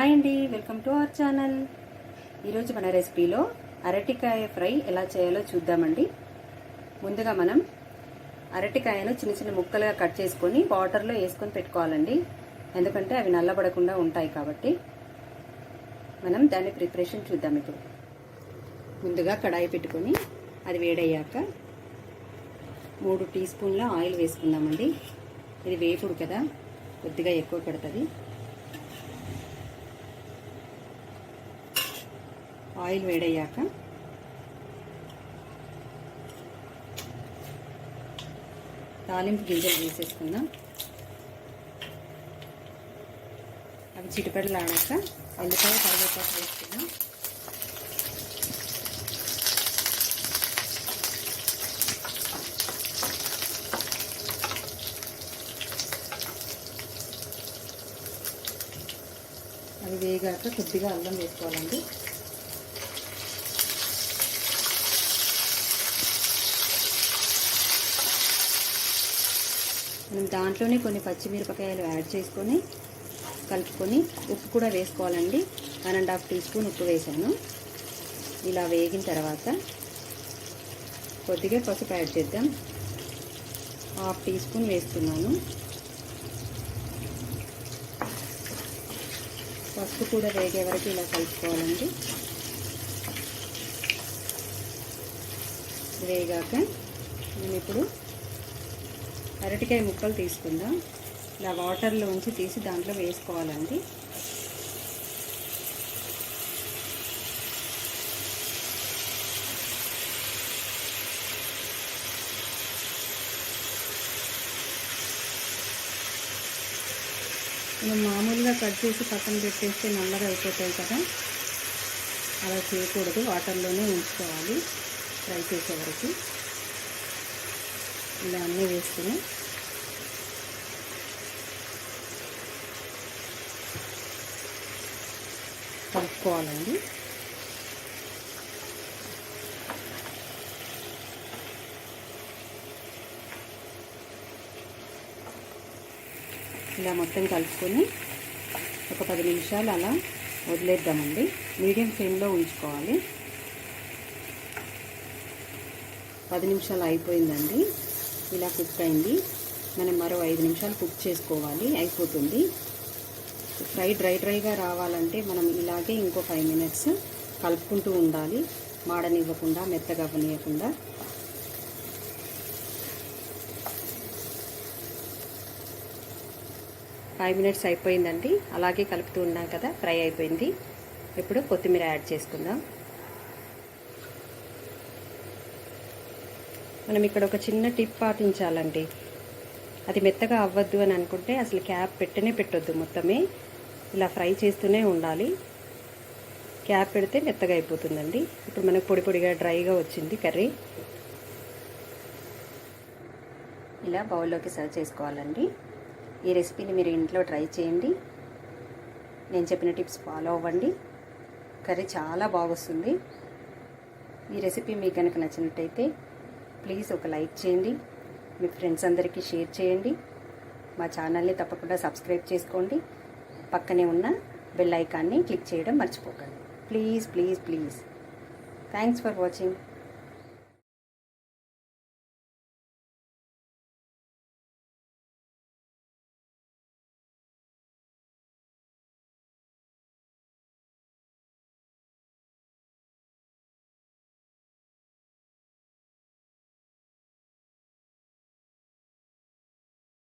Hi అండి welcome to our channel. ఈరోజు మన రెసిపీలో అరటికాయ ఫ్రై ఎలా చేయాలో చూద్దామండి. ముందుగా మనం అరటికాయను చిన్న చిన్న ముక్కలుగా కట్ చేసుకొని వాటర్లో వేసుకొని పెట్టుకోవాలండి. ఎందుకంటే అవి నల్లబడకుండా ఉంటాయి కాబట్టి. మనం దాని ప్రిపరేషన్ చూద్దాం ఇప్పుడు. ముందుగా కడాయి పెట్టుకొని అది వేడయ్యాక మూడు టీ స్పూన్ల ఆయిల్ వేసుకుందామండి. ఇది వేపుడు కదా కొద్దిగా ఎక్కువ పడుతుంది. ఆయిల్ వేడయ్యాక తాలింపు గింజలు వేసేసుకుందాం. అవి చిటిపడలాడాక ఎల్లిపాయ కరివేపాకు వేసుకుందాం. అవి వేగాక కొద్దిగా అల్లం వేసుకోవాలండి. మనం దాంట్లోనే కొన్ని పచ్చిమిరపకాయలు యాడ్ చేసుకొని కలుపుకొని ఉప్పు కూడా వేసుకోవాలండి. One and half teaspoon ఉప్పు వేసాను. ఇలా వేగిన తర్వాత కొద్దిగా పసుపు యాడ్ చేద్దాం. హాఫ్ టీ స్పూన్ వేస్తున్నాను. పసుపు కూడా వేగే వరకు ఇలా కలుపుకోవాలండి. వేగాక మనం ఇప్పుడు అరటికాయ ముక్కలు తీసుకుందాం. ఇలా వాటర్లో ఉంచి తీసి దాంట్లో వేసుకోవాలండి. మనం మామూలుగా కట్ చేసి పక్కన పెట్టేస్తే నల్లగా అయిపోతాయి కదా. అలా చేయకూడదు. వాటర్లోనే ఉంచుకోవాలి. ఫ్రై చేసే వరకు. ఇలా అన్నీ వేసుకుని. కలుపుకోవాలండి. ఇలా మొత్తం కలుపుకొని ఒక పది నిమిషాలు అలా వదిలేద్దామండి. మీడియం ఫ్లేమ్లో ఉంచుకోవాలి. పది నిమిషాలు అయిపోయిందండి. ఇలా కుక్ అయింది. మనం మరో ఐదు నిమిషాలు కుక్ చేసుకోవాలి. అయిపోతుంది. ఫ్రై డ్రై డ్రైగా రావాలంటే మనం ఇలాగే ఇంకో ఫైవ్ మినిట్స్ కలుపుకుంటూ ఉండాలి. మాడనివ్వకుండా మెత్తగా అవ్వనివ్వకుండా ఫైవ్ మినిట్స్ అయిపోయిందండి. అలాగే కలుపుతూ ఉన్నాం కదా ఫ్రై అయిపోయింది. ఇప్పుడు కొత్తిమీర యాడ్ చేసుకుందాం. మనం ఇక్కడ ఒక చిన్న టిప్ పాటించాలండి. అది మెత్తగా అవ్వద్దు అని అనుకుంటే అసలు క్యాప్ పెట్టనే పెట్టొద్దు మొత్తమే. ఇలా ఫ్రై చేస్తూనే ఉండాలి. క్యాప్ పెడితే మెత్తగా అయిపోతుందండి. ఇప్పుడు మనకు పొడి పొడిగా డ్రైగా వచ్చింది కర్రీ. ఇలా బౌల్లోకి సర్వ్ చేసుకోవాలండి. ఈ రెసిపీని మీరు ఇంట్లో ట్రై చేయండి. నేను చెప్పిన టిప్స్ ఫాలో అవ్వండి. కర్రీ చాలా బాగొస్తుంది. ఈ రెసిపీ మీకు కనుక నచ్చినట్టయితే ప్లీజ్ ఒక లైక్ చేయండి. మీ ఫ్రెండ్స్ అందరికీ షేర్ చేయండి. మా ఛానల్ని తప్పకుండా సబ్స్క్రైబ్ చేసుకోండి. పక్కనే ఉన్న బెల్ ఐకాన్ని క్లిక్ చేయడం మర్చిపోకండి. Please please please. Thanks for watching